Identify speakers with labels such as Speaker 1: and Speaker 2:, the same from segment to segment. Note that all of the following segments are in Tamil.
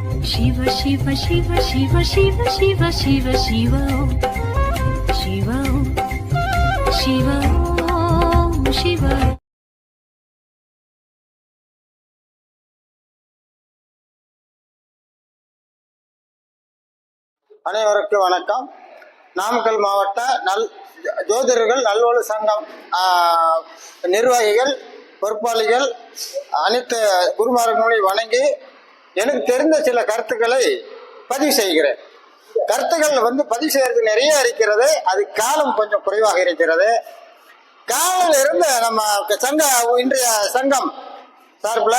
Speaker 1: சிவ சிவ சிவ சிவ சிவ சிவ சிவ சிவோ சிவோ சிவோ சிவோ
Speaker 2: அனைவருக்கும் வணக்கம். நாமக்கல் மாவட்ட நல் ஜோதிடர்கள் நல்வழு சங்கம் நிர்வாகிகள் பொறுப்பாளிகள் அனைத்து குருமார்களும் வணங்கி எனக்கு தெரிந்த சில கருத்துக்களை பதிவு செய்கிறேன். கருத்துக்கள் வந்து பதிவு செய்யறது நிறைய இருக்கிறது. அது காலம் கொஞ்சம் குறைவாக இருக்கிறது. காலையில் இருந்து நம்ம சங்க இன்றைய சங்கம் சார்பில்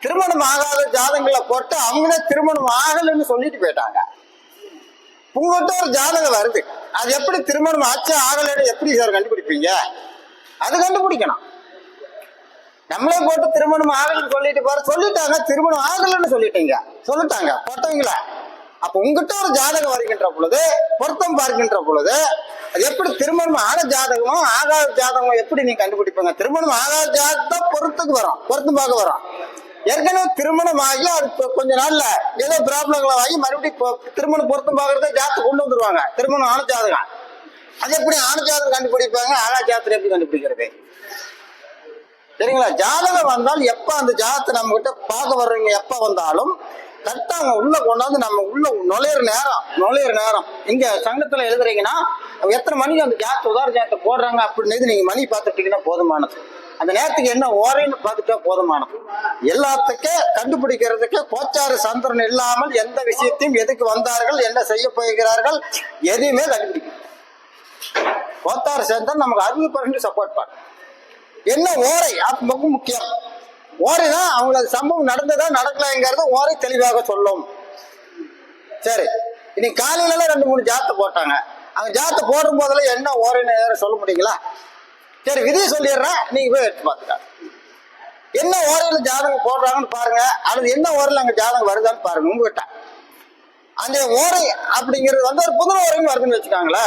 Speaker 2: திருமணம் ஆகாத ஜாதகங்களை போட்டு அவங்களே திருமணம் ஆகலைன்னு சொல்லிட்டு போயிட்டாங்க. உங்கள்கிட்ட ஒரு ஜாதகம் வருது. அது எப்படி திருமணம் ஆச்சு ஆகலைன்னு எப்படி சார் கண்டுபிடிப்பீங்க? அது கண்டுபிடிக்கணும். நம்மளே போட்டு திருமணம் ஆகலன்னு சொல்லிட்டு பாரு. சொல்லிட்டாங்க திருமணம் ஆகலைன்னு சொல்லிட்டீங்க. சொல்லிட்டாங்க. போட்டவங்கள அப்ப உங்ககிட்ட ஒரு ஜாதகம் வருகின்ற பொழுது பொருத்தம் பார்க்கின்ற பொழுது அது எப்படி திருமணம் ஆன ஜாதகமும் ஆகாத ஜாதகமும் எப்படி நீங்க கண்டுபிடிப்பீங்க? திருமணம் ஆகாத ஜாதகம் பொருத்துக்கு வரும். பொருத்தம் பார்க்க வரும். ஏற்கனவே திருமணம் ஆகி அது கொஞ்ச நாள்ல ஏதோ ப்ராப்ளங்கள் ஆகி மறுபடியும் திருமணம் பொருத்தம் பார்க்கறத ஜாதகம் கொண்டு வந்துருவாங்க. திருமணம் ஆன ஜாதகம். அது எப்படி ஆன ஜாதகம் கண்டுபிடிப்பாங்க ஆனா ஜாதகம் எப்படி கண்டுபிடிக்கிறது? சரிங்களா? ஜாதகம் வந்தால் எப்ப அந்த ஜாதகத்தை நம்ம கிட்ட பார்க்க வர்றவங்க எப்ப வந்தாலும் கரெக்டாக உள்ள கொண்டாந்து நம்ம உள்ள நுழையிற நேரம் நுழையிற நேரம். இங்க சங்கத்துல எழுதுறீங்கன்னா எத்தனை மணிக்கு அந்த ஜாதத்தை உதார ஜாத்தை போடுறாங்க அப்படின்னு நீங்க மணி பார்த்துட்டீங்கன்னா போதுமானது. அந்த நேரத்துக்கு என்ன ஓரைன்னு பார்த்துட்டா போதுமானது. எல்லாத்துக்கே கண்டுபிடிக்கிறதுக்கு கோச்சார சந்திரன் இல்லாமல் எந்த விஷயத்தையும் எதுக்கு வந்தார்கள் என்ன செய்ய போகிறார்கள் எதையுமே கண்டுபிடிக்கும் கோத்தார சந்திரன் நமக்கு அறுபது பர்சன்ட் சப்போர்ட் பண்ண. என்ன ஓரை? அது முக்கியம். ஓரை தான் அவங்களுக்கு சம்பவம் நடந்ததா நடக்கலைங்கிறத ஓரை தெளிவாக சொல்லும். சரி. இன்னைக்கு காலையில ரெண்டு மூணு ஜாத்தை போட்டாங்க. அவங்க ஜாத்தை போடும் போதெல்லாம் என்ன ஓரைன்னு யாரும் சொல்ல முடியுங்களா? சரி விதியை சொல்லிடுறேன். நீங்க போய் எடுத்து பார்த்துக்க என்ன ஓரையில ஜாதகம் போடுறாங்கன்னு பாருங்க. அல்லது என்ன ஓரையில அங்க ஜாதகம் வருதான்னு பாருங்க. உங்ககிட்ட. அந்த ஓரை அப்படிங்கிறது வந்து ஒரு புதன் ஓரைன்னு வருதுன்னு வச்சுக்காங்களே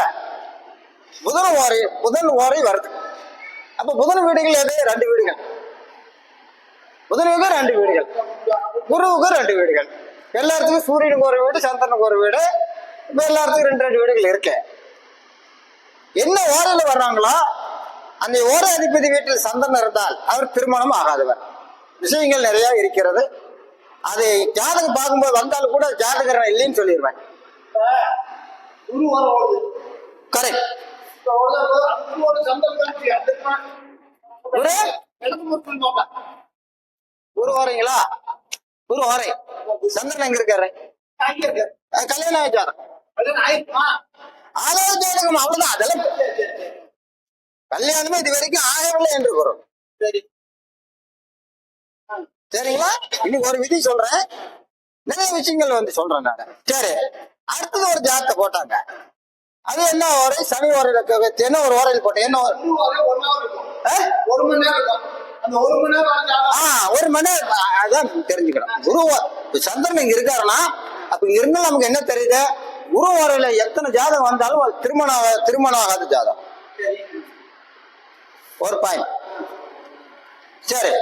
Speaker 2: புதன் ஓரை புதன் ஓரை வருது. அப்ப புதன் வீடுகள் எது? ரெண்டு வீடுகள். புதனுக்கு ரெண்டு வீடுகள். குருவுக்கு ரெண்டு வீடுகள். எல்லாத்துக்கும் சூரியனுக்கு ஒரு வீடு சந்திரனுக்கு ஒரு வீடு. இப்ப எல்லாத்துக்கும் ரெண்டு ரெண்டு வீடுகள் இருக்கு. என்ன ஓரையில வர்றாங்களோ அந்த ஓரை அதிபதி வீட்டில் சந்திரன் இருந்தால் அவர் திருமணம் ஆகாதவர். விஷயங்கள் நிறைய இருக்கிறது. அது ஜாதகம் பார்க்கும்போது வந்தாலும் கூட ஜாதகர் இல்லைன்னு சொல்லிடுவேன் கரெக்ட்
Speaker 3: ஒரு
Speaker 2: ஒரு ஒரு வாரை சந்திரன் எங்க இருக்காரு? கல்யாணம்
Speaker 3: ஆயிட்டாரு.
Speaker 2: அதாவது ஜாதகம் அவ்வளவுதான் அதெல்லாம் கல்யாணமே இது வரைக்கும் ஆகவில்லை என்று கூறும். சரிங்களா? இன்னைக்கு ஒரு விதி சொல்றேன். நிறைய விஷயங்கள் வந்து சொல்றேன் நான். சரி. அடுத்தது ஒரு ஜாதத்தை போட்டாங்க. அது என்ன ஓரை சனி ஓரையில என்ன ஒரு ஓரையில் போட்டேன் என்ன
Speaker 3: ஒரு ஒரு மணி நேரம் ஒரு மணி நேரம்.
Speaker 2: அதான் தெரிஞ்சுக்கணும். குரு சந்திரன் இங்க இருக்காருன்னா அப்ப இருந்தால் நமக்கு என்ன தெரியுது? குரு ஓரையில எத்தனை ஜாதகம் வந்தாலும் திருமணம் திருமணம் ஆகாத ஜாதகம். ஒரு பாயிண்ட் சரி.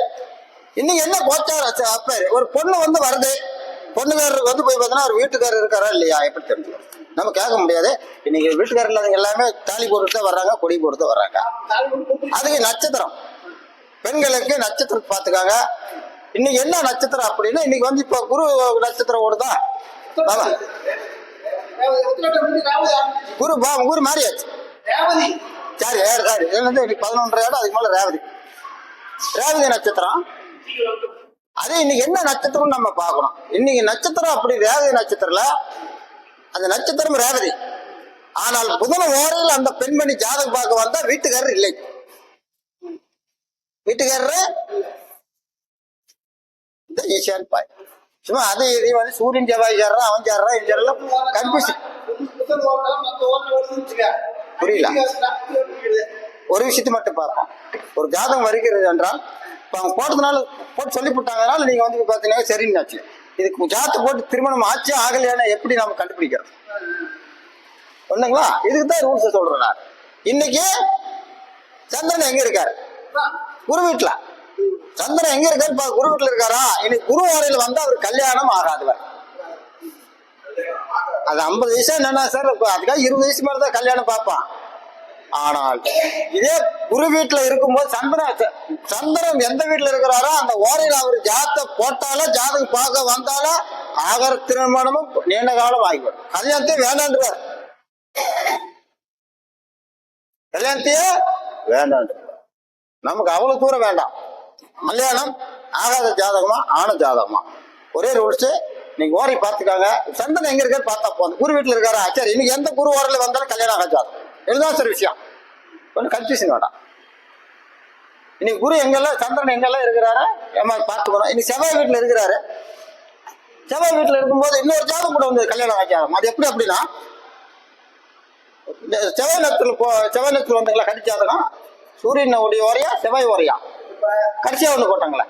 Speaker 2: இன்னைக்கு என்ன கோச்சார அப்ப ஒரு பொண்ணு வந்து வருது. பொண்ணுக்காரருக்கு வந்து போய் பார்த்தீங்கன்னா அவர் வீட்டுக்காரர் இருக்காரா இல்லையா? எப்படி தெரிஞ்சுக்கணும் நம்ம கேட்க முடியாது. இன்னைக்கு வீட்டுக்காரர் இல்லாதவங்க எல்லாமே தாலி போட்டு தான் வர்றாங்க கொடி போட்டு தான் வர்றாங்க. அதுக்கு நட்சத்திரம். பெண்களுக்கு நட்சத்திரம் பார்த்துக்காங்க. இன்னைக்கு என்ன நட்சத்திரம் அப்படின்னா இன்னைக்கு வந்து இப்போ குரு நட்சத்திரம் ஓடுதா குரு பா குரு மாறியாச்சு சரி ஏறு சாரி. வந்து இன்னைக்கு பதினொன்றரை இடம் அதுக்கு மேல ரேவதி. ரேவதி நட்சத்திரம். அது இன்னைக்கு என்ன நட்சத்திரம் நம்ம பார்க்கணும். இன்னைக்கு நட்சத்திரம் அப்படி ரேவதி நட்சத்திரம்ல அந்த நட்சத்திரம் ரேவதி. ஆனால் புதன ஓரையில் அந்த பெண்மணி ஜாதகம் பார்க்க வந்தா வீட்டுக்காரர் இல்லை. வீட்டுக்காரரு? இந்த ஈஷான் பாய். சும்மா அது இதே வந்து சூரியன் செவ்வாய் சேர்றான் அவன் சேர்றான் இது சேர்றான் கன்ஃபியூஷன் புரியல. ஒரு விஷயத்தை மட்டும் பார்ப்போம். ஒரு ஜாதகம் வருகிறது என்றால் இப்போ அவங்க போட்டதுனால போட்டு சொல்லி போட்டாங்கனால வந்து பார்த்தீங்கன்னா சரின்னாச்சு. இதுக்கு ஜாத்து போட்டு திருமணம் ஆச்சு ஆகலையான எப்படி நாம் கண்டுபிடிக்கிறோம்? ஒண்ணுங்களா? இதுக்கு தான் ரூல்ஸ் சொல்றேன் நான். இன்னைக்கு சந்திரன் எங்க இருக்காரு? குரு வீட்டுல சந்திரன் எங்க இருக்காரு பா- குரு வீட்டுல இருக்காரா? இன்னைக்கு குரு ஓரையில வந்து அவர் கல்யாணம் ஆகாதவர் அது ஐம்பது வயசா என்னன்னா சார் இப்போ அதுக்காக இருபது வயசு மேலே தான் கல்யாணம் பார்ப்பான். ஆனால் இதே குரு வீட்டுல இருக்கும்போது சந்திரன் சந்திரன் எந்த வீட்டுல இருக்கிறாரோ அந்த ஓரையில் அவர் ஜாத்த போட்டாலும் ஜாதகம் பார்க்க வந்தாலும் ஆகர திருமணமும் நீண்ட காலம் ஆகிவிடும். கல்யாணத்தையே வேண்டான்றார். கல்யாணத்தையே வேண்டான்றார். நமக்கு அவ்வளவு தூரம் வேண்டாம். கல்யாணம் ஆகாத ஜாதகமா ஆன ஜாதகமா? ஒரே ரூல்ஸ் நீங்க ஓரை பார்த்துக்காங்க. சந்தனம் எங்க இருக்காரு பார்த்தா போதும். குரு வீட்டுல இருக்காரா? சரி இன்னைக்கு எந்த குரு ஓரில் வந்தாலும் கல்யாணம் ஆகாத ஜாதகம். இதுதான் சார் விஷயம். கொஞ்சம் கன்ஃபியூஷன் வேண்டாம். இன்னைக்கு குரு எங்கெல்லாம் சந்திரன் எங்கெல்லாம் இருக்கிறாரு ஏமா பார்த்துக்கணும் இன்னைக்கு செவ்வாய் வீட்டில் இருக்கிறாரு. செவ்வாய் வீட்டில் இருக்கும்போது இன்னொரு ஜாதகம் கூட வந்து கல்யாணம் ஆச்சாரம் அது எப்படி அப்படின்னா இந்த செவ்வாய் நத்துல போ செவ்வாய் நத்துல வந்தீங்களா? கடிச்சாதகம் சூரியன் உடைய ஓரையா செவ்வாய் ஓரையா? கடைசியாக ஒன்று போட்டாங்களே.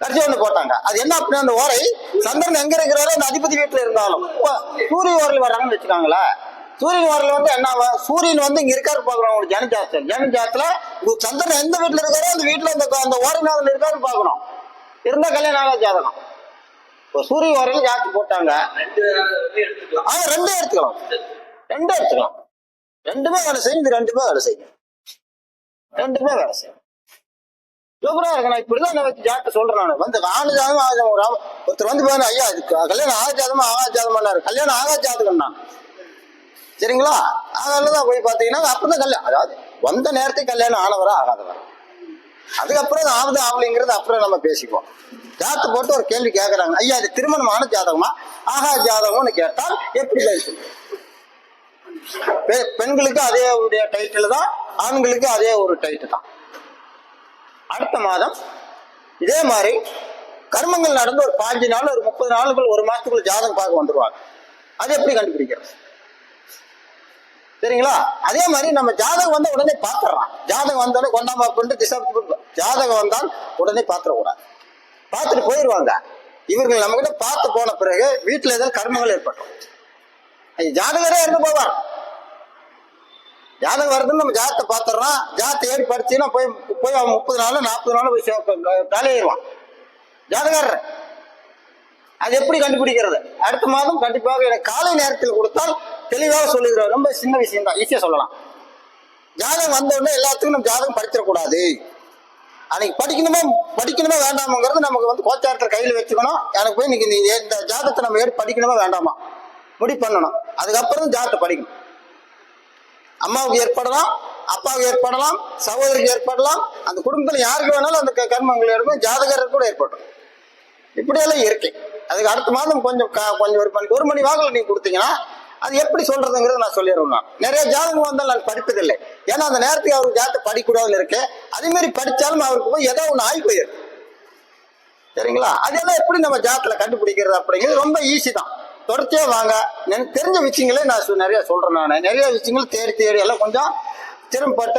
Speaker 2: கடைசியாக ஒன்று போட்டாங்க. அது என்ன அப்படின்னா அந்த ஓரை சந்திரன் எங்கே இருக்கிறாரோ அந்த அதிபதி வீட்டில் இருந்தாலும் சூரிய ஓரில் வர்றாங்கன்னு வச்சுக்காங்களே சூரியன் வரல வந்து என்ன சூரியன் வந்து இங்க இருக்காரு பாக்குறோம் உங்களுக்கு ஜனஜாத்தம் ஜனஜாத்துல சந்திரன் எந்த வீட்டுல இருக்காரோ அந்த வீட்டுல அந்த அந்த ஓரநாதன் இருக்காரு பாக்கணும். இருந்தா கல்யாணம் ஆகாத ஜாதகம். இப்போ சூரிய ஓரையில ஜாத்து போட்டாங்க. ஆ ரெண்டும் எடுத்துக்கலாம். ரெண்டும் எடுத்துக்கலாம். ரெண்டுமே வேலை செய்யும் இது ரெண்டுமே வேலை செய்யும். ரெண்டுமே வேலை செய்யும். சூப்பரா இருக்கு. நான் இப்படிதான் நான் வச்சு ஜாத்த சொல்றேன் நான். வந்து ஆணு ஜாதகம் ஆக ஒருத்தர் வந்து பாருங்க ஐயா இது கல்யாணம் ஆகாஜாதமா ஆகாஜாதமா கல்யாணம் ஆகாஜாதகம் ஜாதகம் சரிங்களா? அதனால தான் போய் பார்த்தீங்கன்னா அப்பதான் கல்யாணம் அதாவது வந்த நேரத்துக்கு கல்யாணம் ஆனவரா ஆகாதவரா. அதுக்கப்புறம் அது ஆகுது ஆகலைங்கிறது அப்புறம் நம்ம பேசிக்குவோம். ஜாத்து போட்டு ஒரு கேள்வி கேட்குறாங்க ஐயா இது திருமணமான ஜாதகமா? ஆகா ஜாதகம்னு கேட்டால் எப்படி பேசும் பெண்களுக்கு அதே உடைய டைட்டில் தான் ஆண்களுக்கு அதே ஒரு டைட்டு தான். அடுத்த மாதம் இதே மாதிரி கர்மங்கள் நடந்து ஒரு பாஞ்சு நாள் ஒரு முப்பது நாளுக்குள்ள ஒரு மாசத்துக்குள்ள ஜாதகம் பார்க்க வந்துருவாங்க. அது எப்படி கண்டுபிடிக்கிறது? சரிங்களா? அதே மாதிரி நம்ம ஜாதகம் வந்த உடனே பாத்துறோம் ஜாதகம் வந்தோடனே கொண்டாம பண்ணிட்டு திசா ஜாதகம் வந்தால் உடனே பார்த்துடக்கூடாது பார்த்துட்டு போயிடுவாங்க இவர்கள் நம்ம கிட்ட பார்த்து போன பிறகு வீட்டில் ஏதாவது கர்மங்கள் ஏற்பட்டோம். ஜாதகரே இருந்து போவார். ஜாதகம் வருதுன்னு நம்ம ஜாதகத்தை பார்த்துறோம் ஜாதகத்தை ஏறி படிச்சுன்னா போய் போய் அவன் முப்பது நாள் நாற்பது நாள் போய் காலையிடுவான் ஜாதகர் அது எப்படி கண்டுபிடிக்கிறது? அடுத்த மாதம் கண்டிப்பாக எனக்கு காலை நேரத்தில் கொடுத்தால் தெளிவாக சொல்லுகிறார் ரொம்ப சின்ன விஷயம் தான் ஈஸியாக சொல்லலாம். ஜாதகம் வந்தவுடனே எல்லாத்துக்கும் நம்ம ஜாதகம் படிச்சிடக்கூடாது அன்னைக்கு படிக்கணுமா படிக்கணுமா வேண்டாமாங்கிறது நமக்கு வந்து கோச்சாரத்தில் கையில் வச்சுக்கணும். எனக்கு போய் இன்னைக்கு இந்த ஜாதகத்தை நம்ம எடுத்து படிக்கணுமா வேண்டாமா? முடிவு பண்ணணும். அதுக்கப்புறம் ஜாதகத்தை படிக்கணும். அம்மாவுக்கு ஏற்படலாம் அப்பாவுக்கு ஏற்படலாம் சகோதரிக்கு ஏற்படலாம் அந்த குடும்பத்தில் யாருக்கு வேணாலும் அந்த க- கர்மங்கள் ஏற்படும் ஜாதகருக்கு கூட ஏற்படும் இப்படியெல்லாம் இருக்கு. அதுக்கு அடுத்த மாதம் கொஞ்சம் க- கொஞ்சம் ஒரு மணி ஒரு மணி வாக்கில் நீங்கள் கொடுத்தீங்கன்னா அது எப்படி சொல்றதுங்கிறத நான் சொல்லிடுறேன் நான். நிறைய ஜாதகம் வந்தால் நான் படிப்பதில்லை. ஏன்னா அந்த நேரத்துக்கு அவருக்கு ஜாதகம் படிக்கூடாதுன்னு இருக்கு. அதே மாதிரி படித்தாலும் அவருக்கு போய் ஏதோ ஒன்று ஆகி போயிருக்கு சரிங்களா? அதெல்லாம் எப்படி நம்ம ஜாதத்துல கண்டுபிடிக்கிறது அப்படிங்கிறது ரொம்ப ஈஸி தான். தொடர்ச்சியாக வாங்க. எனக்கு தெரிஞ்ச விஷயங்களே நான் நிறைய சொல்றேன் நான். நிறைய விஷயங்கள் தேடி தேடி எல்லாம் கொஞ்சம் திறம்பட்ட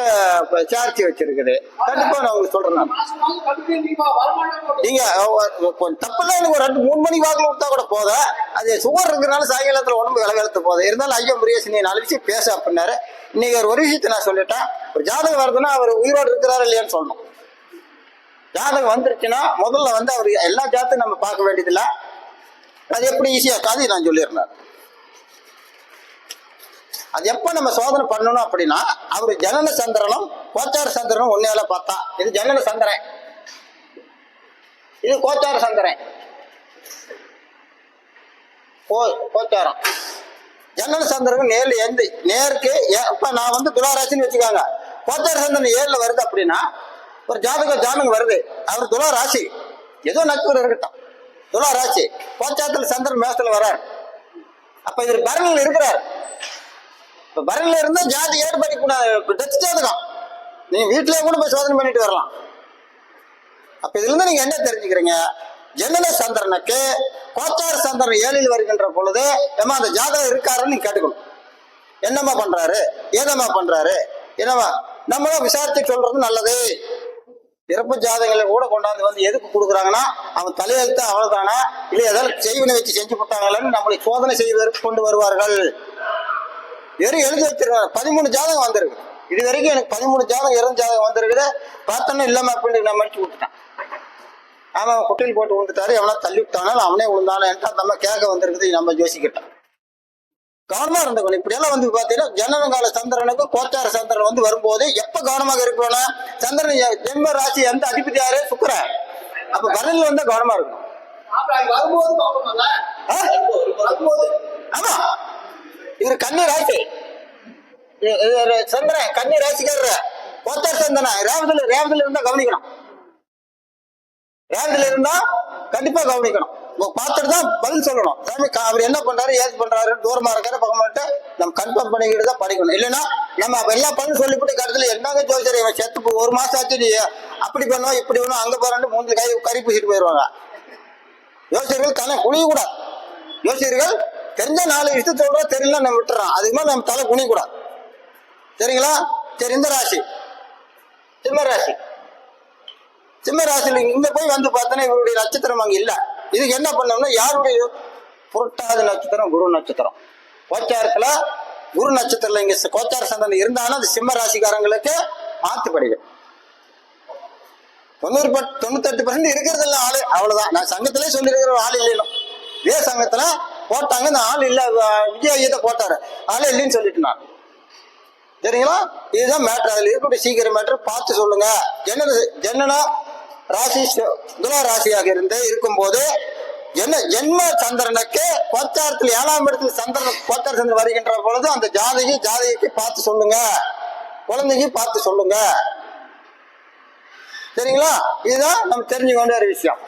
Speaker 2: சார்ஜ் வச்சிருக்குது. கண்டிப்பா நான் உங்களுக்கு சொல்றேன் நான். நீங்க தப்பெல்லாம் எனக்கு ஒரு ரெண்டு மூணு மணி வாக்கில் விட்டா கூட போதும். அது சுகர் இருக்கிறனால சாயங்காலத்துல உடம்பு வில வெளுத்து இருந்தாலும் ஐயா முருகேசன் நீ நாலு விஷயம் பேச அப்படின்னாரு. இன்னைக்கு ஒரு ஒரு விஷயத்தை நான் சொல்லிட்டேன். ஒரு ஜாதகம் வருதுன்னா அவர் உயிரோடு இருக்கிறாரா இல்லையான்னு சொல்லணும். ஜாதகம் வந்துருச்சுன்னா முதல்ல வந்து அவர் எல்லா ஜாதத்தையும் நம்ம பார்க்க வேண்டியதில்லை. அது எப்படி ஈஸியாக காது நான் சொல்லியிருந்தேன் அது எப்போ நம்ம சோதனை பண்ணணும் அப்படின்னா அவர் ஜனன சந்திரனும் கோச்சார சந்திரனும் ஒன்னே பார்த்தா. இது ஜனன சந்திரன். இது கோச்சார சந்திரன். கோ- கோச்சாரம். ஜன்னல் சந்திரன் நேர்ல எந்த நேருக்கு ஏ- இப்ப நான் வந்து துளாராசின்னு வச்சுக்காங்க. கோச்சார சந்திரன் ஏழுல வருது அப்படின்னா ஒரு ஜாதக ஜாதகம் வருது. அவர் துலா ராசி ஏதோ நட்பு இருக்கட்டும். துலா ராசி கோச்சாரத்துல சந்திரன் மேசத்துல வர்றார். அப்ப இவர் பரணில் இருக்கிறார். இப்ப பரணில இருந்தா ஜாதி ஏடு படிக்கூடாது டச் ஜாதகம் நீங்க வீட்டிலேயே கூட போய் சோதனை பண்ணிட்டு வரலாம். அப்ப இதுல இருந்து நீங்க என்ன தெரிஞ்சுக்கிறீங்க? ஜனன சந்திரனுக்கு கோச்சார சந்திரன் ஏழில் வருகின்ற பொழுது ஏமா அந்த ஜாதகம் இருக்காருன்னு நீங்க கேட்டுக்கணும். என்னம்மா பண்றாரு? ஏதம்மா பண்றாரு? என்னம்மா நம்மளும் விசாரிச்சு சொல்றது நல்லது. பிறப்பு ஜாதகங்களை கூட கொண்டாந்து வந்து எதுக்கு கொடுக்குறாங்கன்னா அவன் தலையெழுத்து அவ்வளவுதானா? இல்லை ஏதாவது செய்வினை வச்சு செஞ்சு போட்டாங்களான்னு நம்மளை சோதனை செய்வதற்கு கொண்டு வருவார்கள். வெறும் எழுதி வச்சிருக்காங்க பதிமூணு ஜாதகம் வந்திருக்கு. இது வரைக்கும் எனக்கு பதிமூணு ஜாதகம் இறந்த ஜாதகம் வந்திருக்குது. பார்த்தோன்னா இல்லாம அப்படின்னு நான் மடிச்சு விட்டுட்டேன் அவன் குட்டையில் போட்டு விழுந்துட்டாரு. எவனா தள்ளி விட்டானாலும் அவனே விழுந்தானேன்ட்டு அந்த அம்மா கேட்க வந்திருக்குது. நம்ம யோசிக்கிட்டோம் கவனமா இருந்துக்கணும். இப்படி எல்லாம் வந்து பாத்தீங்கன்னா ஜனனகால சந்திரனுக்கு கோச்சார சந்திரன் வந்து வரும்போது எப்ப கவனமாக இருக்கணும் சந்திரன் ஜென்ம ராசி எந்த அதிபதி யாரு? சுக்கிரன். அப்ப வரணில் வந்தா கவனமா இருக்கணும்.
Speaker 3: அப்ப அது வரும்போது பார்க்கணும்ல
Speaker 2: ஆ?
Speaker 3: வரும்போது.
Speaker 2: ஆமா. இவர் கன்னி ராசி. சந்திரன் கன்னி ராசிக்காரர். கோச்சார சந்திரன்? ரேவதில் ரேவதில் இருந்தா கவனிக்கணும். ரேவதில் இருந்தா கண்டிப்பா கவனிக்கணும். பார்த்துட்டு தான் பதில் சொல்லணும். சாமி அவர் என்ன பண்றாரு ஏது பண்றாரு தூரமா இருக்காரு பக்கம் நம்ம கன்ஃபார்ம் பண்ணிக்கிட்டு தான் படிக்கணும். இல்லைன்னா நம்ம எல்லாம் எல்லா சொல்லிவிட்டு கருத்துல என்னங்க ஜோசியர் இவன் செத்து ஒரு மாசம் ஆச்சு நீ அப்படி பண்ணுவோம் இப்படி பண்ணுவோம் அங்க போறான்னு மூஞ்சி கை கறி பூசிட்டு போயிடுவாங்க யோசியர்கள் கணக்கு குழிய கூடாது யோசியர்கள் தெரிஞ்ச நாலு விஷயத்த சொல்றோம் தெரியல நம்ம விட்டுறோம் அதுக்கு மேலே நம்ம தலை குனி கூட சரிங்களா? சரி இந்த ராசி. சிம்ம ராசி. சிம்ம ராசியில் இங்க போய் வந்து பார்த்தோன்னா இவருடைய நட்சத்திரம் அங்கே இல்லை. இதுக்கு என்ன பண்ணோம்னா யாருடைய புரட்டாதி நட்சத்திரம் குரு நட்சத்திரம்? கோச்சாரத்தில் குரு நட்சத்திரம் இங்கே கோச்சார சந்தனம் இருந்தாலும் அது சிம்ம ராசிக்காரங்களுக்கு மாத்து தொண்ணூறு பட் தொண்ணூத்தெட்டு பர்சன்ட் இருக்கிறது இல்ல ஆளு அவ்வளோதான் நான் சங்கத்திலே சொல்லியிருக்கிற ஆள் இல்லைன்னு இதே சங்கத்தில் போட்டாங்க. இந்த ஆள் இல்ல விஜய் ஐயத்தை போட்டாரு. ஆள் இல்லைன்னு சொல்லிட்டு நான். சரிங்களா? இதுதான் மேட்ரு அதில் இருக்கக்கூடிய சீக்கிரம் மேட்ரு பார்த்து சொல்லுங்க. ஜன்னன ஜன்னன ராசி துலா ராசியாக இருந்து இருக்கும்போது என்ன ஜென்ம சந்திரனுக்கு கோச்சாரத்தில் ஏழாம் இடத்துல சந்திரன் கோச்சார சந்திரன் வருகின்ற பொழுது அந்த ஜாதகி ஜாதகிக்கு பார்த்து சொல்லுங்க. குழந்தைக்கு பார்த்து சொல்லுங்க. சரிங்களா? இதுதான் நம்ம தெரிஞ்சுக்க வேண்டிய ஒரு விஷயம்.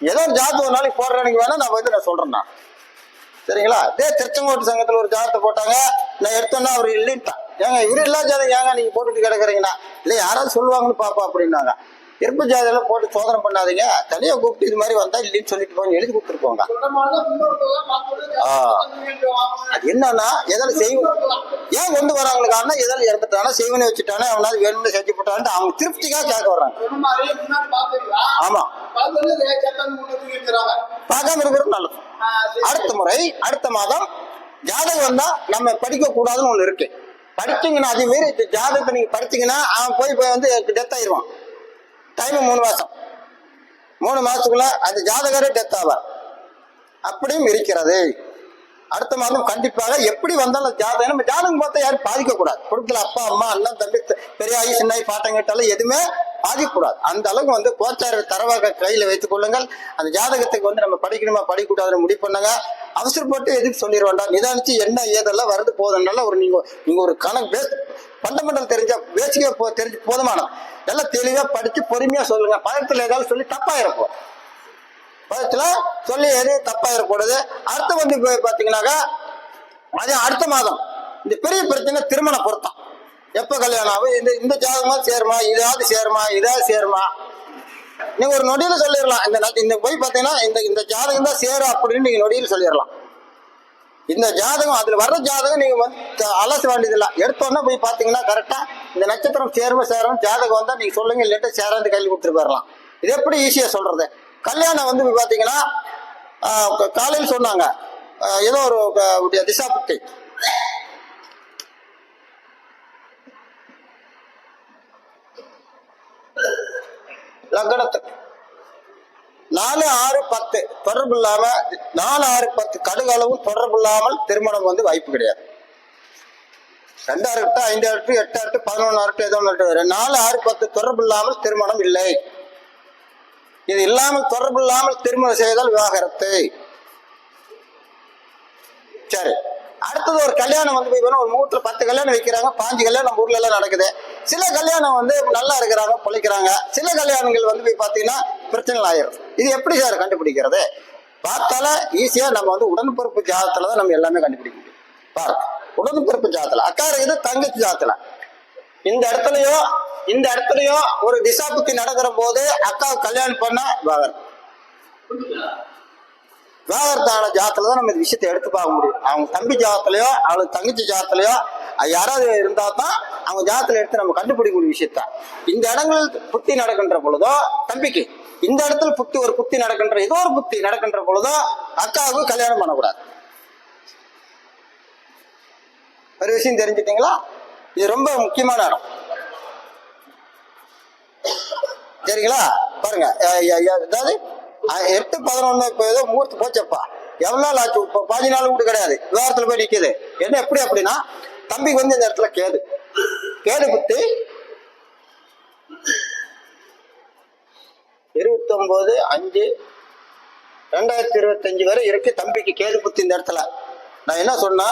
Speaker 2: ஏதோ ஒரு ஒரு நாளைக்கு போடுற எனக்கு வேணா நான் வந்து நான் சொல்றேன் நான். சரிங்களா? இதே திருச்செங்கோட்டு சங்கத்துல ஒரு ஜாதகத்தை போட்டாங்க. நான் எடுத்தோன்னா அவர் இல்லைன்ட்டான். ஏங்க இவர் எல்லா ஜாதகம் ஏங்க நீங்க போட்டுட்டு கிடக்குறீங்கன்னா? இல்லை யாராவது சொல்லுவாங்கன்னு பாப்பா அப்படின்னாங்க. இருப்பு ஜாதகம் போட்டு சோதனை பண்ணாதீங்க. தனியா கூப்பிட்டு இது மாதிரி வந்தா இல்லைன்னு சொல்லிட்டு போங்க. எழுதி கொடுத்துருப்போங்க ஆ. அது என்னன்னா எதாவது செய்வோம் ஏன் கொண்டு வராங்களுக்கு காரணம் எதாவது இறந்துட்டானா செய்வனை வச்சுட்டானே அவனால வேணும்னு செஞ்சு போட்டான்ட்டு அவங்க திருப்திக்காக கேட்க வர்றாங்க.
Speaker 3: சொன்ன
Speaker 2: ஆமா. பார்க்காம இருக்கிறது நல்லது. அடுத்த முறை அடுத்த மாதம் ஜாதகம் வந்தா நம்ம படிக்க கூடாதுன்னு ஒண்ணு இருக்கு. படிச்சீங்கன்னா அதே மாரி ஜாதகத்தை நீங்க படிச்சீங்கன்னா அவன் போய் போய் வந்து டெத் ஆயிடுவான். டைம் மூணு மாசம். மூணு மாசத்துக்குள்ள அந்த ஜாதகரே டெத் ஆவார் அப்படியும் இருக்கிறது. அடுத்த மாதம் கண்டிப்பாக எப்படி வந்தாலும் ஜாதகம் நம்ம ஜாதகம் பார்த்தா யாரும் பாதிக்கக்கூடாது. கொடுக்கல அப்பா அம்மா அண்ணன் தம்பி பெரியாயி சின்னாயி பாட்டங்கிட்டாலும் எதுவுமே பாதிக்கக்கூடாது. அந்த அளவுக்கு வந்து கோச்சார தரவாக கையில் வைத்துக் கொள்ளுங்கள். அந்த ஜாதகத்துக்கு வந்து நம்ம படிக்கணுமா? படிக்கக்கூடாதுன்னு முடிவு பண்ணுங்க. அவசரப்பட்டு எதுக்கு சொல்லிட வேண்டாம் நிதானிச்சு என்ன ஏதெல்லாம் வருது போதுனால ஒரு நீங்க நீங்க ஒரு கணக்கு பேஸ் ஃபண்டமெண்டல் தெரிஞ்சா பேசிக்கே போ தெரிஞ்சு போதுமானது எல்லாம் தெளிவா படிச்சு பொறுமையா சொல்லுங்க. பதத்துல ஏதாவது சொல்லி தப்பா இருக்கும் பதத்துல சொல்லி எது தப்பா இருக்கக்கூடாது அடுத்து வந்து இப்ப பாத்தீங்கன்னாக்கா அது அடுத்த மாதம். இந்த பெரிய பிரச்சனை திருமண பொருத்தம். எப்ப கல்யாணம் ஆகும்? இந்த இந்த ஜாதகமா சேருமா? இதாவது சேருமா? இதாவது சேருமா? நீங்க ஒரு நொடியில சொல்லிடலாம். இந்த இந்த போய் பார்த்தீங்கன்னா இந்த இந்த ஜாதகம் தான் சேரும் அப்படின்னு நீங்க நொடியில் சொல்லிடலாம். இந்த ஜாதகம் அதுல வர்ற ஜாதகம் நீங்க வந்து அலச வேண்டியதில்லை. எடுத்தோன்னே போய் பார்த்தீங்கன்னா கரெக்டா இந்த நட்சத்திரம் சேரும் சேரும் ஜாதகம் வந்தா நீங்க சொல்லுங்க இல்லாட்டா சேராந்து கையில் கொடுத்துட்டு போயிடலாம். இது எப்படி ஈஸியா சொல்றது? கல்யாணம் வந்து போய் பாத்தீங்கன்னா காலையில் சொன்னாங்க. ஏதோ ஒரு திசா புத்தி திசாபுத்தி லக்னத்துக்கு நாலு ஆறு பத்து தொடர்பு இல்லாம நாலு ஆறு பத்து கடுகளவும் தொடர்பு இல்லாமல் திருமணம் வந்து வாய்ப்பு கிடையாது. ரெண்டாயிரம் எட்டு ஐந்தாயிரம் எட்டு எட்டு எட்டு பதினொன்று எட்டு ஏதோ ஒன்று எட்டு வரும். நாலு ஆறு பத்து தொடர்பு இல்லாமல் திருமணம் இல்லை. இது இல்லாமல் தொடர்பு இல்லாமல் திருமணம் செய்தால் விவாகரத்து. சரி. அடுத்தது ஒரு கல்யாணம் வந்து போய் ஒரு மூத்துல பத்து கல்யாணம் வைக்கிறாங்க பாஞ்சு கல்யாணம் நம்ம ஊர்ல எல்லாம் நடக்குது. சில கல்யாணம் வந்து நல்லா இருக்கிறாங்க பொழைக்கிறாங்க. சில கல்யாணங்கள் வந்து போய் பார்த்தீங்கன்னா பிரச்சனை ஆயிரும் இது எப்படி சார் கண்டுபிடிக்கிறது? பார்த்தால ஈஸியா நம்ம வந்து உடன்பிறப்பு ஜாதத்துல தான் நம்ம எல்லாமே கண்டுபிடிக்க முடியும். பாருங்க. உடன்பிறப்பு ஜாதத்துல. அக்கா இருக்குது தங்கச்சி ஜாதத்துல. இந்த இடத்துலயோ இந்த இடத்துலயோ ஒரு திசாபுத்தி நடக்கிற போது அக்காவுக்கு கல்யாணம் பண்ண விவாகரத்து விவாகரத்தான ஜாதத்துல தான் நம்ம இந்த விஷயத்தை எடுத்து பார்க்க முடியும். அவங்க தம்பி ஜாதத்துலயோ அவளுக்கு தங்கச்சி ஜாதத்துலயோ அது யாராவது இருந்தா தான் அவங்க ஜாதத்துல எடுத்து நம்ம கண்டுபிடிக்க முடியும் விஷயத்த. இந்த இடங்கள் புத்தி நடக்கின்ற பொழுதோ தம்பிக்கு இந்த இடத்துல புத்தி ஒரு புத்தி நடக்கின்ற ஏதோ ஒரு புத்தி நடக்கின்ற பொழுதோ அக்காவுக்கு கல்யாணம் பண்ணக்கூடாது. ஒரு விஷயம் தெரிஞ்சுட்டீங்களா? இது ரொம்ப முக்கியமான இடம். சரிங்களா? பாருங்க அதாவது எட்டு பதினொன்னு இப்போ ஏதோ மூர்த்து போச்சப்பா. எவ்வளவு நாள் ஆச்சு? இப்போ பாஞ்சு நாள் கூட கிடையாது. விவகாரத்துல போய் நிக்குது. என்ன எப்படி அப்படின்னா தம்பிக்கு வந்து இந்த இடத்துல கேது கேது புத்தி. இருபத்தொன்பது அஞ்சு ரெண்டாயிரத்தி இருபத்தஞ்சு வரை இருக்கு தம்பிக்கு கேது புத்தி இந்த இடத்துல. நான் என்ன சொன்னா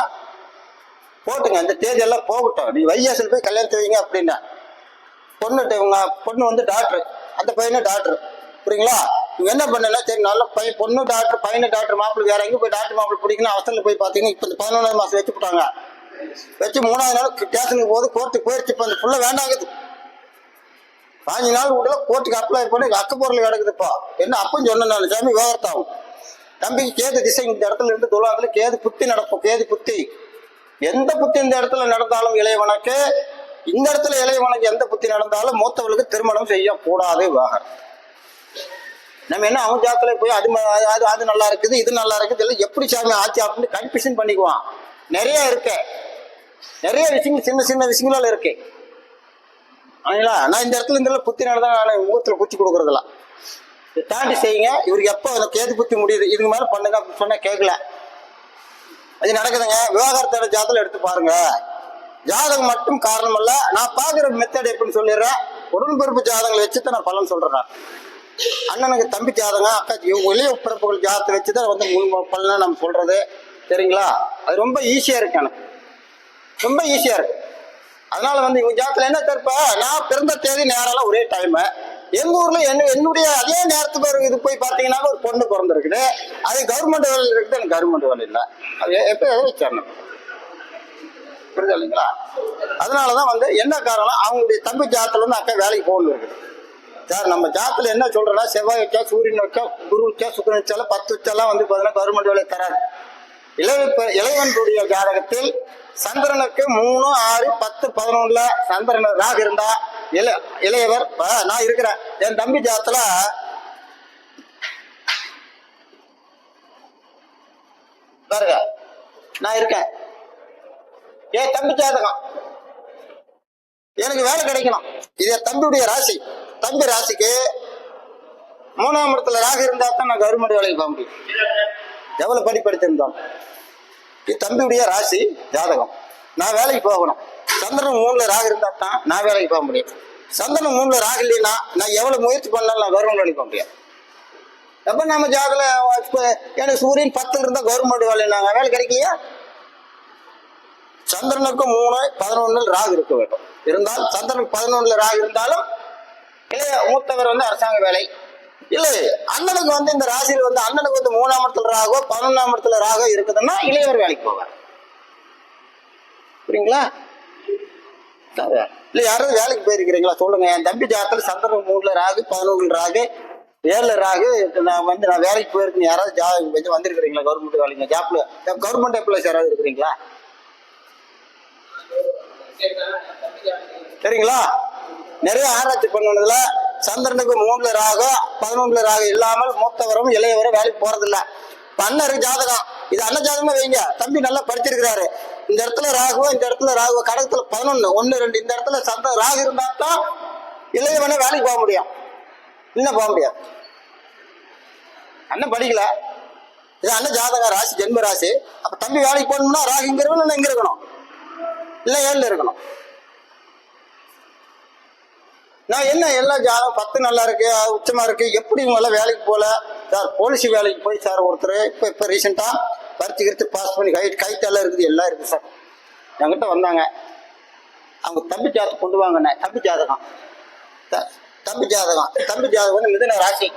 Speaker 2: போட்டுங்க அந்த தேதி எல்லாம் போகட்டும். நீ வையாசல் போய் கல்யாணத்து வைங்க அப்படின்னா. பொண்ணுட்டு இவங்க பொண்ணு வந்து டாக்டர் அந்த பையனும் டாக்டர் புரியுங்களா? இவங்க என்ன பண்ணல? சரி நல்ல பையன் பொண்ணு டாக்டர் பையனு டாக்டர் மாப்பிள்ளை வேற எங்கேயும் போய் டாக்டர் மாப்பிள்ளை பிடிக்கணும் அவசரத்தில் போய் பார்த்தீங்கன்னா இப்போ இந்த பதினொன்றாவது மாதம் வச்சு விட்டாங்க. வச்சு மூணாவது நாள் ஸ்டேஷனுக்கு போது கோர்ட்டுக்கு போயிடுச்சு இப்போ அந்த புள்ள வேண்டாங்குது. பாஞ்சு நாள் விடல கோர்ட்டுக்கு அப்ளை பண்ணி அக்கப்பொருள் கிடக்குதுப்பா. என்ன அப்பவும் சொன்னேன் நான் சாமி விவகாரத்தாகும் தம்பிக்கு கேது திசை இந்த இடத்துல இருந்து துலாத்துல கேது புத்தி நடக்கும் கேது புத்தி. எந்த புத்தி இந்த இடத்துல நடந்தாலும் இளையவனுக்கு இந்த இடத்துல இளையவனுக்கு எந்த புத்தி நடந்தாலும் மூத்தவளுக்கு திருமணம் செய்யக்கூடாது விவகாரம். நம்ம என்ன அவன் ஜாத்துல போய் அது அது அது நல்லா இருக்குது இது நல்லா இருக்குது இல்லை எப்படி சாமி ஆச்சு அப்படின்னு கன்ஃபியூஷன் பண்ணிக்குவான். நிறைய இருக்கு. நிறைய விஷயங்கள் சின்ன சின்ன விஷயங்களால இருக்கு. ஆங்களா நான் இந்த இடத்துல இந்த இடத்துல தான் நான் முகத்தில் குச்சி கொடுக்குறதில்ல. இதை தாண்டி செய்யுங்க. இவருக்கு எப்போ அந்த கேது புத்தி முடியுது இதுக்கு மேலே பண்ணுங்க அப்படின்னு சொன்னால் கேட்கல அது நடக்குதுங்க. விவாகரத்தோட ஜாதகம் எடுத்து பாருங்க. ஜாதகம் மட்டும் காரணம் அல்ல நான் பார்க்குற மெத்தட் எப்படின்னு சொல்லிடுறேன். உடன்பிறப்பு ஜாதகங்களை வச்சு தான் நான் பலன் சொல்கிறேன் அண்ணனுக்கு தம்பி ஜாதகம் அக்கா இவங்க வெளியே பிறப்புகள் ஜாதகத்தை வச்சு தான் வந்து முன் பலனை நம்ம சொல்கிறது சரிங்களா அது ரொம்ப ஈஸியாக இருக்கு எனக்கு. ரொம்ப ஈஸியாக இருக்கு. அதனால வந்து இவங்க ஜாத்தில் என்ன தருப்ப நான் பிறந்த தேதி நேரம்லாம் ஒரே டைமு எங்கள் ஊரில் என்ன என்னுடைய அதே நேரத்துக்கு ஒரு இது போய் பார்த்தீங்கன்னா ஒரு பொண்ணு பிறந்திருக்குது. அது கவர்மெண்ட் வேலையில் இருக்குது. எனக்கு கவர்மெண்ட் வேலை இல்லை. அது எப்போ எதை வச்சிடணும் புரியுது இல்லைங்களா? அதனாலதான் வந்து என்ன காரணம் அவங்களுடைய தம்பி ஜாத்துலேருந்து அக்கா வேலைக்கு போகணும் இருக்குது. சார் நம்ம ஜாத்தில் என்ன சொல்கிறோன்னா செவ்வாய் வச்சா சூரியன் வச்சா குரு வச்சா சுக்கரன் வச்சாலும் பத்து வச்சாலாம் வந்து பார்த்தீங்கன்னா கவர்மெண்ட் வேலை தராது இளைய இளைவனுடைய ஜாதகத்தில் சந்திரனுக்கு மூணு ஆறு பத்து பதினொன்னுல சந்திரன் ராகு இருந்தா இள இளையவர் நான் இருக்கிறேன். என் தம்பி ஜாதத்துல பாருங்க நான் இருக்கேன். ஏ தம்பி ஜாதகம். எனக்கு வேலை கிடைக்கணும். இது என் தம்பியுடைய ராசி. தம்பி ராசிக்கு மூணாம் இடத்துல ராகு இருந்தா தான் நான் கவர்மெண்ட் வேலைக்கு போக முடியும். எவ்வளோ படி படித்திருந்தோம் இது தம்பியுடைய ராசி ஜாதகம். நான் வேலைக்கு போகணும். சந்திரன் மூணுல ராகு இருந்தா தான் நான் வேலைக்கு போக முடியும். சந்திரன் மூணுல ராகு இல்லைன்னா நான் எவ்வளோ முயற்சி பண்ணாலும் நான் கவர்மெண்ட் வேலைக்கு போக முடியாது. அப்போ நம்ம ஜாதல எனக்கு சூரியன் பத்தில் இருந்தால் கவர்மெண்ட் வேலை. நாங்கள் வேலை கிடைக்கலையா? சந்திரனுக்கு மூணு பதினொன்றில் ராகு இருக்க வேண்டும். இருந்தால் சந்திரனுக்கு பதினொன்றில் ராகு இருந்தாலும் இளைய மூத்தவர் வந்து அரசாங்க வேலை. இல்லை அண்ணனுக்கு வந்து இந்த ராசியில் வந்து அண்ணனுக்கு வந்து மூணாம் இடத்துல ராகோ பதினொன்றாம் இடத்துல ராகோ இருக்குதுன்னா இளையவர் வேலைக்கு போவார். புரியுங்களா. இல்ல யாராவது வேலைக்கு போயிருக்கிறீங்களா? சொல்லுங்க. என் தம்பி ஜாதத்துல சந்திரன் மூணுல ராகு பதினொன்று ராகு ஏழுல ராகு. நான் வந்து நான் வேலைக்கு போயிருக்கேன். யாராவது வச்சு வந்திருக்கிறீங்களா? கவர்மெண்ட் வேலைங்க ஜாப்ல கவர்மெண்ட் எம்ப்ளாய்ஸ் யாராவது இருக்கிறீங்களா? சரிங்களா? நிறைய ஆராய்ச்சி பண்ணதுல சந்திரனுக்கு மூணுல ராக பதினொன்றுல ராக இல்லாமல் மூத்தவரும் இளையவரும் வேலைக்கு போறது இல்ல ஜாதகம். இது அண்ண ஜாதகமா வைங்க. தம்பி நல்லா படிச்சிருக்கிறாரு. இந்த இடத்துல ராகுவோ இந்த இடத்துல ராகுவோ கடத்துல பதினொன்னு ஒன்னு ரெண்டு. இந்த இடத்துல சந்த ராகு இருந்தா தான் இளையவனே வேலைக்கு போக முடியும். இன்னும் போக முடியாது. அண்ணன் படிக்கல. இது அண்ணன் ஜாதகம் ராசி ஜென்ம ராசி. அப்ப தம்பி வேலைக்கு போகணும்னா ராகு இங்க இருக்கணும் இல்லை இங்க இருக்கணும். இல்ல ஏழுல இருக்கணும். நான் என்ன எல்லா ஜாதகம் பத்து நல்லா இருக்கு அது உச்சமா இருக்கு எப்படி இவங்கெல்லாம் வேலைக்கு போல? சார் போலீஸ் வேலைக்கு போய் சார் ஒருத்தர் இப்போ இப்போ ரீசெண்டாக பரிச்சு கிரித்து பாஸ் பண்ணி கை கைத்தெல்லாம் இருக்குது எல்லாம் இருக்குது சார். என்கிட்ட வந்தாங்க. அவங்க தம்பி ஜாதகம் கொண்டு வாங்கண்ணே தம்பி ஜாதகம். த- தம்பி ஜாதகம் தம்பி ஜாதகம் வந்து மிதன ராசி.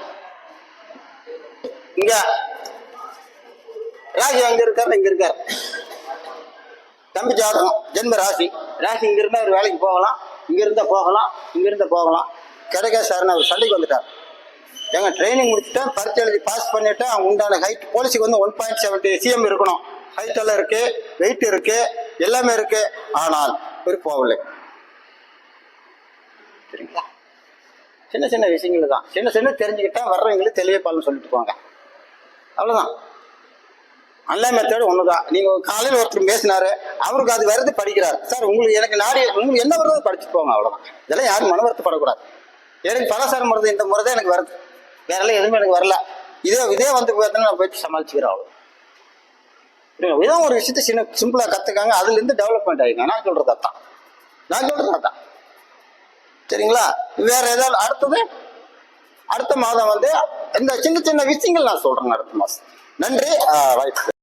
Speaker 2: இங்க. ராசி அங்க இருக்காரு? இங்க இருக்காரு. தம்பி ஜாதகம் ஜென்ம ராசி. ராசி இங்க இருந்தா ஒரு வேலைக்கு போகலாம். இங்கிருந்து போகலாம் இங்கேருந்து போகலாம். கிடைக்க சார் அவர் சண்டைக்கு வந்துட்டார் ஏங்க ட்ரைனிங் முடிச்சுட்டேன் பரிச்சை எழுதி பாஸ் பண்ணிவிட்டேன் அவங்க உண்டான ஹைட் போலீஸுக்கு வந்து ஒன் பாயிண்ட் செவன்டி சிஎம் இருக்கணும். ஹைட் எல்லாம் இருக்குது வெயிட் இருக்குது எல்லாமே இருக்குது ஆனால் ஒரு போகலை சரிங்களா? சின்ன சின்ன விஷயங்கள் தான். சின்ன சின்ன தெரிஞ்சுக்கிட்டா வர்றவங்களுக்கு தெளிவே பலன் சொல்லிட்டு போங்க. அவ்வளோதான் ஆன்லைன் மெத்தட் ஒன்று தான் நீங்கள் காலையில் ஒருத்தர் பேசினாரு அவருக்கு அது வருது படிக்கிறார். சார் உங்களுக்கு எனக்கு நாடி உங்களுக்கு என்ன வருதோ படிச்சு போங்க அவ்வளோதான் இதெல்லாம் யாரும் மன வருத்தப்படக்கூடாது எனக்கு பலசாரம் வருது இந்த முறை தான் எனக்கு வருது. வேற எல்லாம் எதுவுமே எனக்கு வரல. இதே இதே வந்து பார்த்தீங்கன்னா நான் போயிட்டு சமாளிச்சுக்கிறேன் அவ்வளோ இதான் ஒரு விஷயத்த சின்ன சிம்பிளாக கற்றுக்காங்க அதுலேருந்து டெவலப்மெண்ட் ஆயிங்க நான் சொல்கிறது அதான். நான் சொல்கிறது அதான். சரிங்களா? வேற ஏதாவது அடுத்தது? அடுத்த மாதம் வந்து இந்த சின்ன சின்ன விஷயங்கள் நான் சொல்றேன் அடுத்த மாதம். நன்றி. வாய்ப்பு